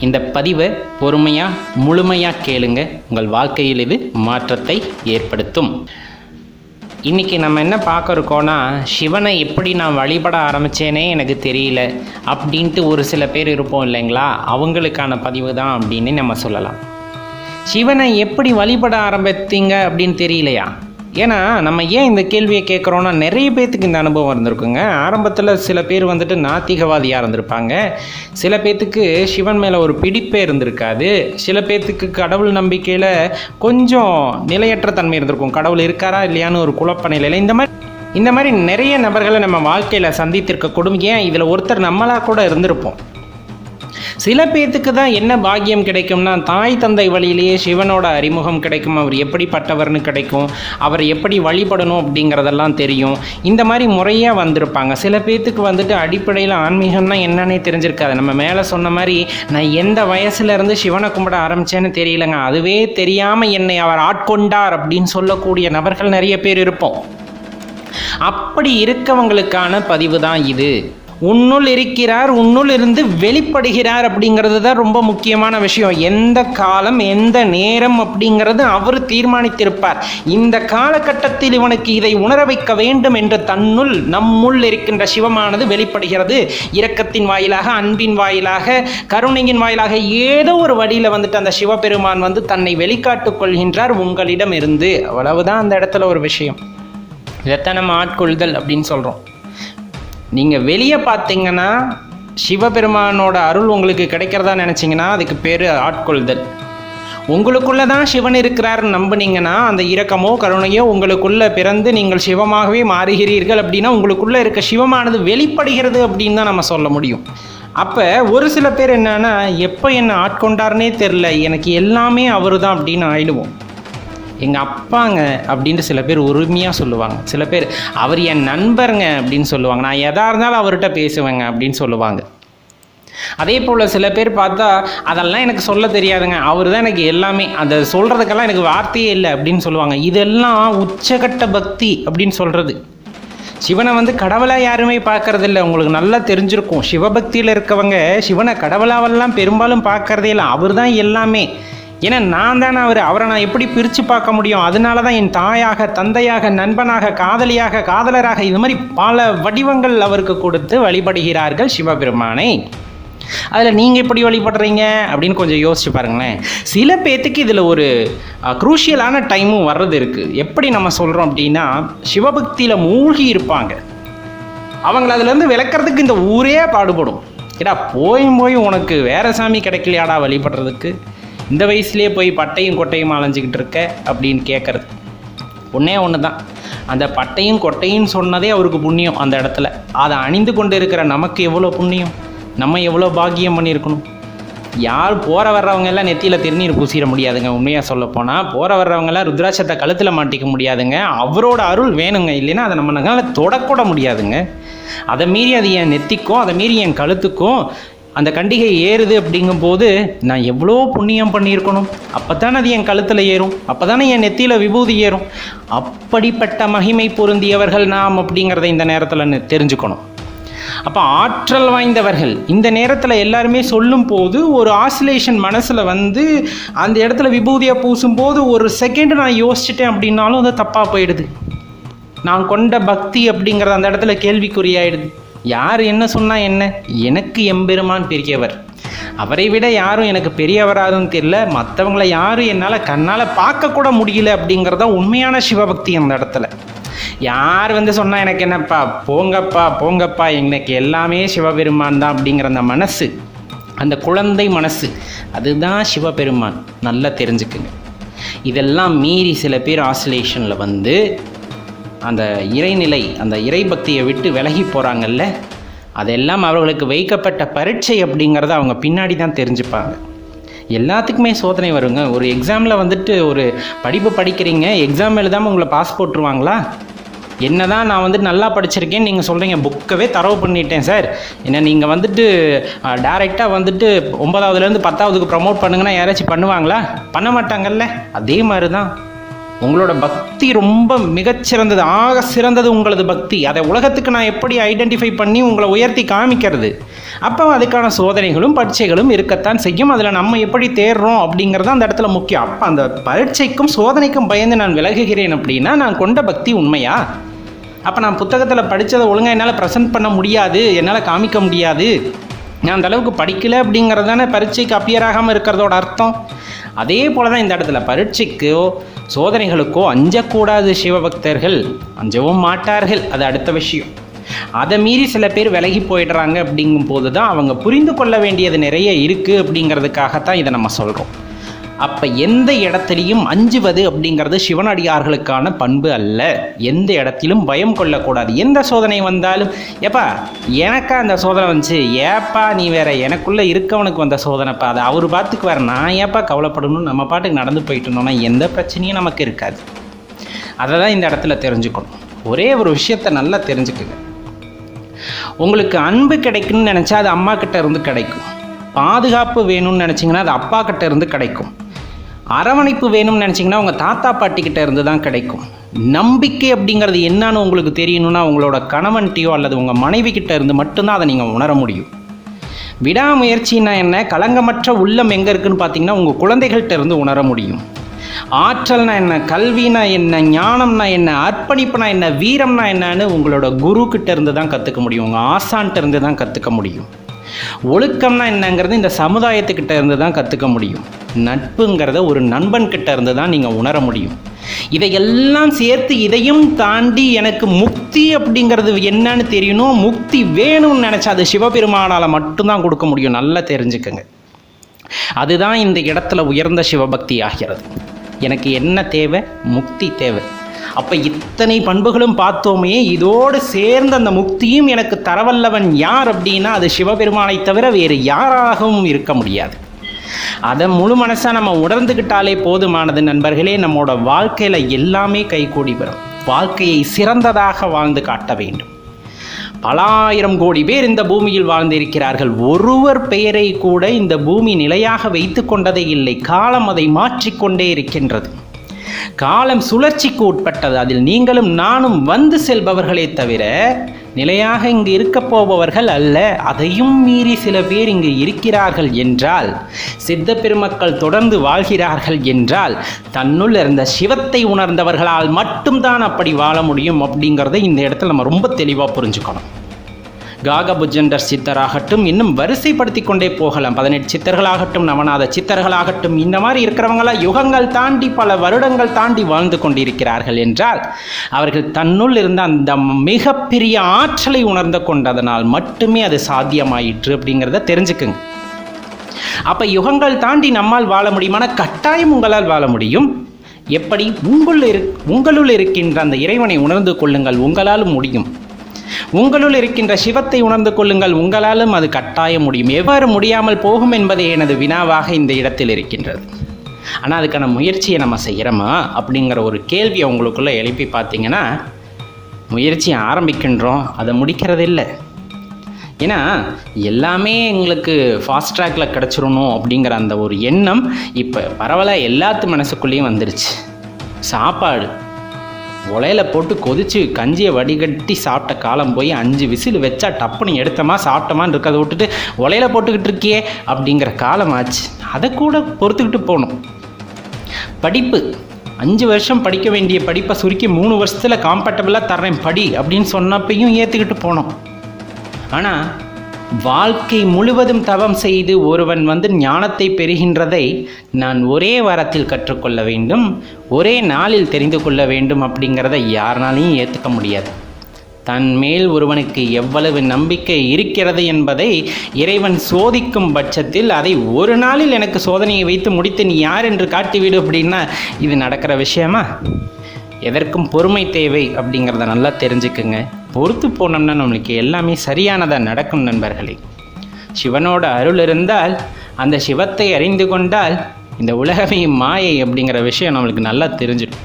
இந்த பதிவை பொறுமையாக முழுமையாக கேளுங்க. உங்கள் வாழ்க்கையில் இது மாற்றத்தை ஏற்படுத்தும். இன்றைக்கி நம்ம என்ன பார்க்க இருக்கோன்னா சிவனை எப்படி நான் வழிபட ஆரம்பித்தேனே எனக்கு தெரியல. அப்படின்ட்டு ஒரு சில பேர் இருப்போம் இல்லைங்களா? அவங்களுக்கான பதிவு தான் அப்படின்னு நம்ம சொல்லலாம். சிவனை எப்படி வழிபட ஆரம்பித்தீங்க அப்படின்னு தெரியலையா? ஏன்னா நம்ம ஏன் இந்த கேள்வியை கேட்குறோன்னா நிறைய பேர்த்துக்கு இந்த அனுபவம் இருந்திருக்குங்க. ஆரம்பத்தில் சில பேர் வந்துட்டு நாத்திகவாதியாக இருந்திருப்பாங்க. சில பேர்த்துக்கு சிவன் மேலே ஒரு பிடிப்பே இருந்திருக்காது. சில பேர்த்துக்கு கடவுள் நம்பிக்கையில் கொஞ்சம் நிலையற்ற தன்மை இருந்திருக்கும். கடவுள் இருக்காரா இல்லையான்னு ஒரு குழப்ப நிலையில். இந்த மாதிரி இந்த மாதிரி நிறைய நபர்களை நம்ம வாழ்க்கையில் சந்தித்திருக்கக்கூடும். ஏன்? இதில் ஒருத்தர் நம்மளாக கூட இருந்திருப்போம். சில பேர்த்துக்கு தான் என்ன பாக்கியம் கிடைக்கும்னா தாய் தந்தை வழியிலேயே சிவனோட அறிமுகம் கிடைக்கும் அவர் எப்படிப்பட்டவர்னு கிடைக்கும் அவர் எப்படி வழிபடணும் அப்படிங்கிறதெல்லாம் தெரியும். இந்த மாதிரி முறையாக வந்திருப்பாங்க. சில பேர்த்துக்கு வந்துட்டு அடிப்படையில் ஆன்மீகம்னா என்னன்னே தெரிஞ்சிருக்காது. நம்ம மேலே சொன்ன மாதிரி நான் எந்த வயசுலேருந்து சிவனை கும்பிட ஆரம்பிச்சேன்னு தெரியலங்க. அதுவே தெரியாமல் என்னை அவர் ஆட்கொண்டார் அப்படின்னு சொல்லக்கூடிய நபர்கள் நிறைய பேர் இருப்போம். அப்படி இருக்கவங்களுக்கான பதிவு தான் இது. உன்னுள் இருக்கிறார் உன்னுள் இருந்து வெளிப்படுகிறார் அப்படிங்கிறது தான் ரொம்ப முக்கியமான விஷயம். எந்த காலம் எந்த நேரம் அப்படிங்கிறது அவர் தீர்மானித்திருப்பார். இந்த காலகட்டத்தில் இவனுக்கு இதை உணர வைக்க வேண்டும் என்று தன்னுள் நம்முள் இருக்கின்ற சிவமானது வெளிப்படுகிறது. இரக்கத்தின் வாயிலாக அன்பின் வாயிலாக கருணையின் வாயிலாக ஏதோ ஒரு வழியில் வந்துட்டு அந்த சிவபெருமான் வந்து தன்னை வெளிக்காட்டுக் கொள்கின்றார் உங்களிடம் இருந்து அவ்வளவுதான் அந்த இடத்துல ஒரு விஷயம். இதைத்தான் நம்ம ஆட்கொள்தல் அப்படின்னு சொல்கிறோம் நீங்கள் வெளியே பார்த்தீங்கன்னா சிவபெருமானோட அருள் உங்களுக்கு கிடைக்கிறதா நினச்சிங்கன்னா அதுக்கு பேர் ஆட்கொள்தல். உங்களுக்குள்ளே தான் சிவன் இருக்கிறாருன்னு நம்புனீங்கன்னா அந்த இரக்கமோ கருணையோ உங்களுக்குள்ளே பிறந்து நீங்கள் சிவமாகவே மாறுகிறீர்கள் அப்படின்னா உங்களுக்குள்ளே இருக்க சிவமானது வெளிப்படுகிறது அப்படின்னு தான் நம்ம சொல்ல முடியும். அப்போ ஒரு சில பேர் என்னன்னா எப்போ என்னை ஆட்கொண்டார்னே தெரில எனக்கு எல்லாமே அவர் தான் அப்படின்னு ஆயிடுவோம். எங்கள் அப்பாங்க அப்படின்ட்டு சில பேர் உரிமையாக சொல்லுவாங்க. சில பேர் அவர் என் நண்பருங்க அப்படின்னு சொல்லுவாங்க. நான் எதாக இருந்தாலும் அவர்கிட்ட பேசுவேங்க அப்படின்னு சொல்லுவாங்க. அதே போல் சில பேர் பார்த்தா அதெல்லாம் எனக்கு சொல்ல தெரியாதுங்க. அவர் தான் எனக்கு எல்லாமே அதை சொல்கிறதுக்கெல்லாம் எனக்கு வார்த்தையே இல்லை அப்படின்னு சொல்லுவாங்க. இதெல்லாம் உச்சகட்ட பக்தி அப்படின்னு சொல்கிறது சிவனை வந்து கடவுளாக யாருமே பார்க்கறதில்ல. உங்களுக்கு நல்லா தெரிஞ்சிருக்கும். சிவபக்தியில் இருக்கவங்க சிவனை கடவுளாவெல்லாம் பெரும்பாலும் பார்க்கறதே இல்லை. அவர் தான் எல்லாமே. ஏன்னா நான் தானே அவர் அவரை நான் எப்படி பிரித்து பார்க்க முடியும்? அதனால தான் என் தாயாக தந்தையாக நண்பனாக காதலியாக காதலராக இது மாதிரி பல வடிவங்கள் அவருக்கு கொடுத்து வழிபடுகிறார்கள் சிவபெருமானை. அதில் நீங்கள் எப்படி வழிபடுறீங்க? அப்படின்னு கொஞ்சம் யோசிச்சு பாருங்களேன். சில பேர்த்துக்கு இதில் ஒரு குரூஷியலான டைமும் வர்றது இருக்குது எப்படி நம்ம சொல்கிறோம் அப்படின்னா சிவபக்தியில் மூழ்கி இருப்பாங்க. அவங்கள அதுலேருந்து விளக்குறதுக்கு இந்த ஊரே பாடுபடும். ஏடா போயும் போய் உனக்கு வேற சாமி கிடைக்கலையாடா வழிபடுறதுக்கு? இந்த வயசுலேயே போய் பட்டையும் கொட்டையும் அலைஞ்சிக்கிட்டு இருக்க அப்படின்னு கேட்குறது ஒன்றே ஒன்று தான் அந்த பட்டையும் கொட்டையும் சொன்னதே அவருக்கு புண்ணியம் அந்த இடத்துல. அதை அணிந்து கொண்டு இருக்கிற நமக்கு எவ்வளோ புண்ணியம்? நம்ம எவ்வளோ பாக்கியம் பண்ணியிருக்கணும்? யார் போகிற வர்றவங்க எல்லாம் நெத்தியில் திருநீர் பூசிட முடியாதுங்க. உண்மையாக சொல்ல போனால் போகிற வர்றவங்கெல்லாம் ருத்ராட்சத்தை கழுத்தில் மாட்டிக்க முடியாதுங்க. அவரோட அருள் வேணுங்க. இல்லைன்னா அதை நம்ம நகல தொடக்கூட முடியாதுங்க. அதை மீறி அது என் நெத்திக்கும் அதை மீறி என் கழுத்துக்கும் அந்த கண்டிகை ஏறுது அப்படிங்கும்போது நான் எவ்வளோ புண்ணியம் பண்ணியிருக்கணும்? அப்போ தானே அது என் கழுத்தில் ஏறும்? அப்போ தானே என் நெத்தியில் விபூதி ஏறும்? அப்படிப்பட்ட மகிமை பொருந்தியவர்கள் நாம் அப்படிங்கிறத இந்த நேரத்தில் தெரிஞ்சுக்கணும். அப்போ ஆற்றல் வாய்ந்தவர்கள் இந்த நேரத்தில் எல்லாருமே சொல்லும் போது ஒரு ஆசிலேஷன் மனசில் வந்து அந்த இடத்துல விபூதியாக பூசும்போது ஒரு செகண்ட் நான் யோசிச்சிட்டேன் அப்படின்னாலும் அது தப்பாக போயிடுது. நான் கொண்ட பக்தி அப்படிங்கிறது அந்த இடத்துல கேள்விக்குறியாயிடுது. யார் என்ன சொன்னால் என்ன? எனக்கு எம்பெருமான் பெரியவர். அவரை விட யாரும் எனக்கு பெரியவராதுன்னு தெரியல. மற்றவங்களை யாரும் என்னால் கண்ணால் பார்க்கக்கூட முடியல அப்படிங்கிறத உண்மையான சிவபக்தி அந்த இடத்துல. யார் வந்து சொன்னால் எனக்கு என்னப்பா? போங்கப்பா போங்கப்பா. எனக்கு எல்லாமே சிவபெருமான் தான் அப்படிங்கிற அந்த மனசு அந்த குழந்தை மனசு அதுதான் சிவபெருமான். நல்லா தெரிஞ்சுக்குங்க. இதெல்லாம் மீறி சில பேர் ஆசிலேஷனில் வந்து அந்த இறைநிலை அந்த இறைபக்தியை விட்டு விலகி போகிறாங்கல்ல அதெல்லாம் அவர்களுக்கு வைக்கப்பட்ட பரீட்சை அப்படிங்கிறத அவங்க பின்னாடி தான் தெரிஞ்சுப்பாங்க. எல்லாத்துக்குமே சோதனை வருங்க. ஒரு எக்ஸாமில் வந்துட்டு ஒரு படிப்பு படிக்கிறீங்க எக்ஸாம் எழுதாமல் உங்களை பாஸ் போட்டுருவாங்களா? என்ன தான் நான் வந்துட்டு நல்லா படிச்சிருக்கேன்னு நீங்கள் சொல்கிறீங்க புக்கவே தரவு பண்ணிட்டேன் சார். ஏன்னா நீங்கள் வந்துட்டு டேரெக்டாக வந்துட்டு ஒன்பதாவதுலேருந்து பத்தாவதுக்கு ப்ரமோட் பண்ணுங்கன்னா யாராச்சும் பண்ணுவாங்களா? பண்ண மாட்டாங்கல்ல? அதே மாதிரி தான் உங்களோட பக்தி ரொம்ப மிகச்சிறந்தது ஆக சிறந்தது உங்களது பக்தி. அதை உலகத்துக்கு நான் எப்படி ஐடென்டிஃபை பண்ணி உங்களை உயர்த்தி காமிக்கிறது? அப்போ அதுக்கான சோதனைகளும் பரீட்சைகளும் இருக்கத்தான் செய்யும். அதில் நம்ம எப்படி தேர்றோம் அப்படிங்கிறது அந்த இடத்துல முக்கியம். அப்போ அந்த பரீட்சைக்கும் சோதனைக்கும் பயந்து நான் விலகுகிறேன் அப்படின்னா நான் கொண்ட பக்தி உண்மையா? அப்போ நான் புத்தகத்தில் படித்ததை ஒழுங்காக என்னால் ப்ரெசென்ட் பண்ண முடியாது என்னால் காமிக்க முடியாது. நான் அந்த அளவுக்கு அப்படிங்கிறது தானே பரீட்சைக்கு அப்பியர் ஆகாமல் இருக்கிறதோட அர்த்தம்? அதே போல தான் இந்த இடத்துல பரீட்சைக்கோ சோதனைகளுக்கோ அஞ்சக்கூடாது சிவபக்தர்கள். அஞ்சவும் மாட்டார்கள். அது அடுத்த விஷயம். அதை மீறி சில பேர் விலகி போயிடுறாங்க அப்படிங்கும் போது தான் அவங்க புரிந்து கொள்ள வேண்டியது நிறைய இருக்குது அப்படிங்கிறதுக்காகத்தான் இதை நம்ம சொல்கிறோம் அப்போ எந்த இடத்துலையும் அஞ்சுவது அப்படிங்கிறது சிவனடியார்களுக்கான பண்பு அல்ல. எந்த இடத்திலும் பயம் கொள்ளக்கூடாது. எந்த சோதனை வந்தாலும் ஏப்பா எனக்கா அந்த சோதனை வந்துச்சு? ஏப்பா நீ வேற எனக்குள்ளே இருக்கவனுக்கு வந்த சோதனைப்பா. அதை அவர் பார்த்துக்குவார் நான் ஏப்பா கவலைப்படணும் நம்ம பாட்டுக்கு நடந்து போயிட்டு இருந்தோம்னா எந்த பிரச்சனையும் நமக்கு இருக்காது. அதை தான் இந்த இடத்துல தெரிஞ்சுக்கணும். ஒரே ஒரு விஷயத்தை நல்லா தெரிஞ்சுக்குங்க. உங்களுக்கு அன்பு கிடைக்கும்னு நினச்சா அது அம்மா கிட்ட இருந்து கிடைக்கும். பாதுகாப்பு வேணும்னு நினச்சிங்கன்னா அது அப்பா கிட்ட இருந்து கிடைக்கும். அரவணைப்பு வேணும்னு நினச்சிங்கன்னா உங்கள் தாத்தா பாட்டிக்கிட்ட இருந்து தான் கிடைக்கும். நம்பிக்கை அப்படிங்கிறது என்னன்னு உங்களுக்கு தெரியணும்னா உங்களோட கணவன்கிட்டையோ அல்லது உங்கள் மனைவி கிட்ட இருந்து மட்டும்தான் அதை நீங்கள் உணர முடியும். விடாமுயற்சின்னா என்ன? களங்கமற்ற உள்ளம் எங்கே இருக்குன்னு பார்த்தீங்கன்னா உங்கள் குழந்தைகள்கிட்ட இருந்து உணர முடியும். ஆற்றல்னா என்ன? கல்வினா என்ன? ஞானம்னா என்ன? அர்ப்பணிப்புனா என்ன? வீரம்னா என்னன்னு உங்களோட குரு கிட்ட இருந்து தான் கற்றுக்க முடியும். உங்கள் ஆசான்கிட்ட இருந்து தான் கற்றுக்க முடியும். ஒழுக்கம்னா என்னங்கிறது இந்த சமுதாயத்துக்கிட்ட இருந்து தான் கற்றுக்க முடியும். நட்புங்கிறத ஒரு நண்பன் கிட்ட இருந்து தான் நீங்கள் உணர முடியும். இதையெல்லாம் சேர்த்து இதையும் தாண்டி எனக்கு முக்தி அப்படிங்கிறது என்னன்னு தெரியணும். முக்தி வேணும்னு நினச்சா அது சிவபெருமானால் மட்டும்தான் கொடுக்க முடியும். நல்லா தெரிஞ்சுக்கங்க. அதுதான் இந்த இடத்துல உயர்ந்த சிவபக்தி ஆகிறது. எனக்கு என்ன தேவை? முக்தி தேவை. அப்போ இத்தனை பண்புகளும் பார்த்தோமே இதோடு சேர்ந்த அந்த முக்தியும் எனக்கு தரவல்லவன் யார் அப்படின்னா அது சிவபெருமானை தவிர வேறு யாராகவும் இருக்க முடியாது. அதை முழு மனசாக நம்ம உணர்ந்துக்கிட்டாலே போதுமானது நண்பர்களே நம்மளோட வாழ்க்கையில் எல்லாமே கைகூடி வரும். வாழ்க்கையை சிறந்ததாக வாழ்ந்து காட்ட வேண்டும். பல ஆயிரம் கோடி பேர் இந்த பூமியில் வாழ்ந்திருக்கிறார்கள். ஒருவர் பெயரை கூட இந்த பூமி நிலையாக வைத்து கொண்டதே இல்லை. காலம் அதை மாற்றிக்கொண்டே இருக்கின்றது. காலம் சுழற்சிக்கு உட்பட்டது. அதில் நீங்களும் நானும் வந்து செல்பவர்களே தவிர நிலையாக இங்கு இருக்கப் போபவர்கள் அல்ல. அதையும் மீறி சில பேர் இங்கு இருக்கிறார்கள் என்றால் சித்த பெருமக்கள் தொடர்ந்து வாழ்கிறார்கள் என்றால் தன்னுள் இருந்த சிவத்தை உணர்ந்தவர்களால் மட்டும்தான் அப்படி வாழ முடியும் அப்படிங்கிறத இந்த இடத்துல நம்ம ரொம்ப தெளிவாக புரிஞ்சுக்கணும். காகபுஜண்டர் சித்தராகட்டும் இன்னும் வரிசைப்படுத்தி கொண்டே போகலாம். பதினெட்டு சித்தர்களாகட்டும் நவநாத சித்தர்களாகட்டும் இந்த மாதிரி இருக்கிறவங்களாம் யுகங்கள் தாண்டி பல வருடங்கள் தாண்டி வாழ்ந்து கொண்டிருக்கிறார்கள் என்றால் அவர்கள் தன்னுள் இருந்த அந்த மிகப்பெரிய ஆற்றலை உணர்ந்து கொண்டதனால் மட்டுமே அது சாத்தியமாயிற்று அப்படிங்கிறத தெரிஞ்சுக்குங்க. அப்போ யுகங்கள் தாண்டி நம்மால் வாழ முடியுமான கட்டாயம் உங்களால் வாழ முடியும். எப்படி? உங்களுள் இரு உங்களுள் இருக்கின்ற அந்த இறைவனை உணர்ந்து கொள்ளுங்கள். உங்களாலும் முடியும். உங்களுள் இருக்கின்ற சிவத்தை உணர்ந்து கொள்ளுங்கள். உங்களாலும் அது கட்டாயம் முடியும். எவ்வாறு முடியாமல் போகும் என்பதே எனது வினாவாக இந்த இடத்தில் இருக்கின்றது. ஆனால் அதுக்கான முயற்சியை நம்ம செய்கிறோமா அப்படிங்கிற ஒரு கேள்வியை உங்களுக்குள்ளே எழுப்பி பார்த்தீங்கன்னா முயற்சியை ஆரம்பிக்கின்றோம். அதை முடிக்கிறதில்லை. ஏன்னா எல்லாமே எங்களுக்கு ஃபாஸ்ட் ட்ராக்கில் கிடச்சிடணும் அப்படிங்கிற அந்த ஒரு எண்ணம் இப்போ பரவாயில்ல எல்லாத்து மனசுக்குள்ளேயும் வந்துருச்சு. சாப்பாடு. உலையில போட்டு கொதிச்சு கஞ்சியை வடிகட்டி சாப்பிட்ட காலம் போய் அஞ்சு விசில் வச்சா டப்புன்னு எடுத்தமா சாப்பிட்டமான்னு இருக்கிறத விட்டுட்டு உலையில போட்டுக்கிட்டு இருக்கியே அப்படிங்கிற காலம் ஆச்சு. அதை கூட பொறுத்துக்கிட்டு போகணும் படிப்பு. அஞ்சு வருஷம் படிக்க வேண்டிய படிப்பை சுருக்கி மூணு வருஷத்தில் காம்பேட்டபிளாக தர்றேன் படி அப்படின்னு சொன்னப்பையும் ஏற்றுக்கிட்டு போனோம். ஆனால் வாழ்க்கை முழுவதும் தவம் செய்து ஒருவன் வந்து ஞானத்தை பெறுகின்றதை நான் ஒரே வாரத்தில் கற்றுக்கொள்ள வேண்டும் ஒரே நாளில் தெரிந்து கொள்ள வேண்டும் அப்படிங்கிறத யாருனாலையும் ஏற்றுக்க முடியாது. தன் மேல் ஒருவனுக்கு எவ்வளவு நம்பிக்கை இருக்கிறது என்பதை இறைவன் சோதிக்கும் பட்சத்தில் அதை ஒரு நாளில் எனக்கு சோதனையை வைத்து முடித்து நீ யார் என்று காட்டிவிடு அப்படின்னா இது நடக்கிற விஷயமா? எதற்கும் பொறுமை தேவை அப்படிங்கிறத நல்லா தெரிஞ்சுக்குங்க. பொறுத்து போனோம்னா நம்மளுக்கு எல்லாமே சரியானதாக நடக்கும் நண்பர்களே. சிவனோட அருள் இருந்தால் அந்த சிவத்தை அறிந்து கொண்டால் இந்த உலகமே மாயை அப்படிங்கிற விஷயம் நம்மளுக்கு நல்லா தெரிஞ்சிடும்.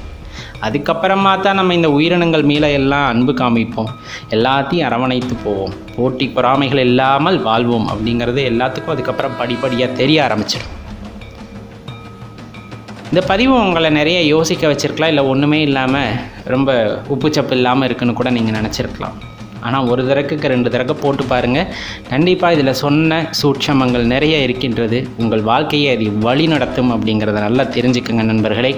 அதுக்கப்புறமா தான் நம்ம இந்த உயிரினங்கள் மேலே எல்லாம் அன்பு காமிப்போம். எல்லாத்தையும் அரவணைத்து போவோம். போட்டி பொறாமைகள் இல்லாமல் வாழ்வோம் அப்படிங்கிறது எல்லாத்துக்கும் அதுக்கப்புறம் படிப்படியாக தெரிய ஆரம்பிச்சிடும். இந்த பதிவு உங்களை நிறைய யோசிக்க வச்சுருக்கலாம் இல்லை ஒன்றுமே இல்லாமல் ரொம்ப உப்புச்சப்பு இல்லாமல் இருக்குன்னு கூட நீங்கள் நினச்சிருக்கலாம். ஆனால் ஒரு தரக்குக்கு ரெண்டு தடக்க போட்டு பாருங்கள் கண்டிப்பாக இதில் சொன்ன சூட்சமங்கள் நிறைய இருக்கின்றது. உங்கள் வாழ்க்கையை அது வழி நடத்தும் அப்படிங்கிறத நல்லா தெரிஞ்சுக்கங்க நண்பர்களே.